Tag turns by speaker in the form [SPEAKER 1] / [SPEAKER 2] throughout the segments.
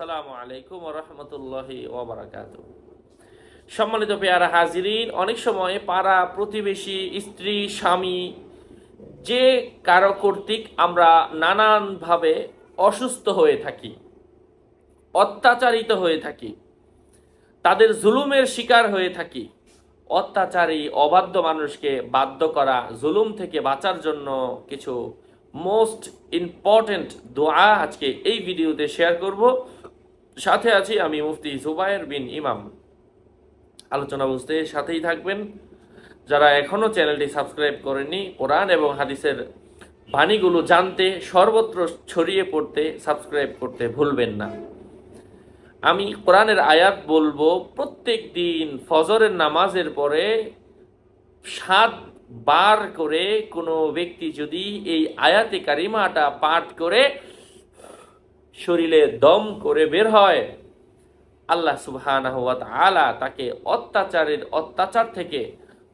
[SPEAKER 1] আসসালামু আলাইকুম রহমতুল্লাহি ওবরাকাত সম্মানিত পেয়ারা হাজিরিন, অনেক সময় পাড়া, প্রতিবেশী, স্ত্রী, স্বামী, যে কারও কর্তৃক আমরা নানানভাবে অসুস্থ হয়ে থাকি, অত্যাচারিত হয়ে থাকি, তাদের জুলুমের শিকার হয়ে থাকি, অত্যাচারী, অবাধ্য মানুষকে বাধ্য করা, জুলুম থেকে বাঁচার জন্য কিছু মোস্ট ইম্পর্টেন্ট দোয়া আজকে এই ভিডিওতে শেয়ার করব। সাথে আছি আমি মুফতি জুবায়ের বিন ইমাম। আলোচনা বুঝতে সাথেই থাকবেন। যারা এখনও চ্যানেলটি সাবস্ক্রাইব করেননি, কোরআন এবং হাদিসের বাণীগুলো জানতে, সর্বত্র ছড়িয়ে পড়তে, সাবস্ক্রাইব করতে ভুলবেন না। আমি কোরআনের আয়াত বলব, প্রত্যেক দিন ফজরের নামাজের পরে সাত বার করে কোনো ব্যক্তি যদি এই আয়াতে কারিমাটা পাঠ করে শরীরে দম করে বের হয়। আল্লাহ সুবহানাহু ওয়া তাআলা তাকে অত্যাচারের অত্যাচার থেকে,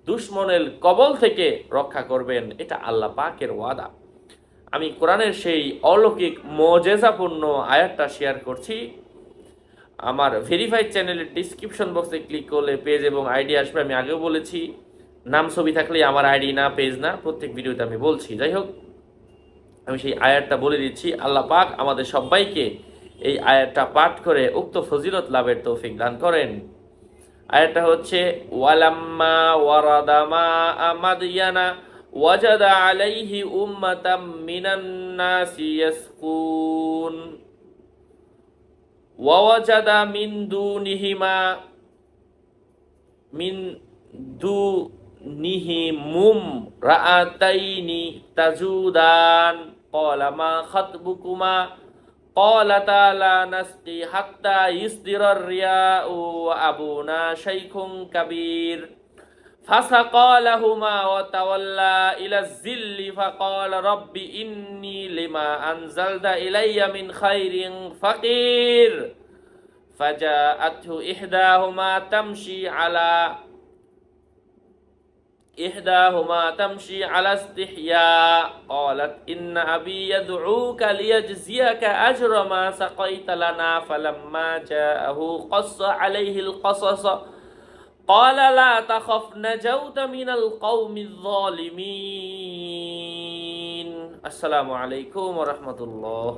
[SPEAKER 1] দুশ্মনের কবল থেকে রক্ষা করবেন। এটা আল্লাহ পাকের ওয়াদা। আমি কোরআনের সেই অলৌকিক মজেজাপূর্ণ আয়াতটা শেয়ার করছি। আমার ভেরিফাইড চ্যানেলের ডিসক্রিপশন বক্সে ক্লিক করলে পেজ এবং আইডি আসবে, আমি আগেও বলেছি। নাম, ছবি থাকলে আমার আইডি না, পেজ না, প্রত্যেক ভিডিওতে আমি বলছি। যাই হোক আমি সেই আয়াতটা বলে দিচ্ছি। আল্লাহ পাক আমাদের সবাইকে এই আয়াতটা পাঠ করে উক্ত ফজিলত লাভের তৌফিক দান করেন। আয়াতটা হচ্ছে, ওয়ালাম্মা ওয়ারাদামা আমাদিয়ানা ওয়াজাদা আলাইহি উম্মাতাম মিনান নাসি ইয়াসকুন। ওয়াজাদা মিন দুনিহিমা, মিন দুনিহিমুম রাআতাইনি তাজুদান। قال ما خطبكما قال تعالى نسقي حتى يصدر الرياء وأبونا شيخ كبير فسقى لهما وتولى إلى الزل فقال رب إني لما أنزلت إلي من خير فقير فجاءته إحداهما تمشي على إحداهما تمشي على استحياء قالت إن أبي يدعوك ليجزيك أجر ما سقيت لنا فلما جاءه قص عليه القصص قال لا تخف نجوت من القوم الظالمين السلام عليكم ورحمة الله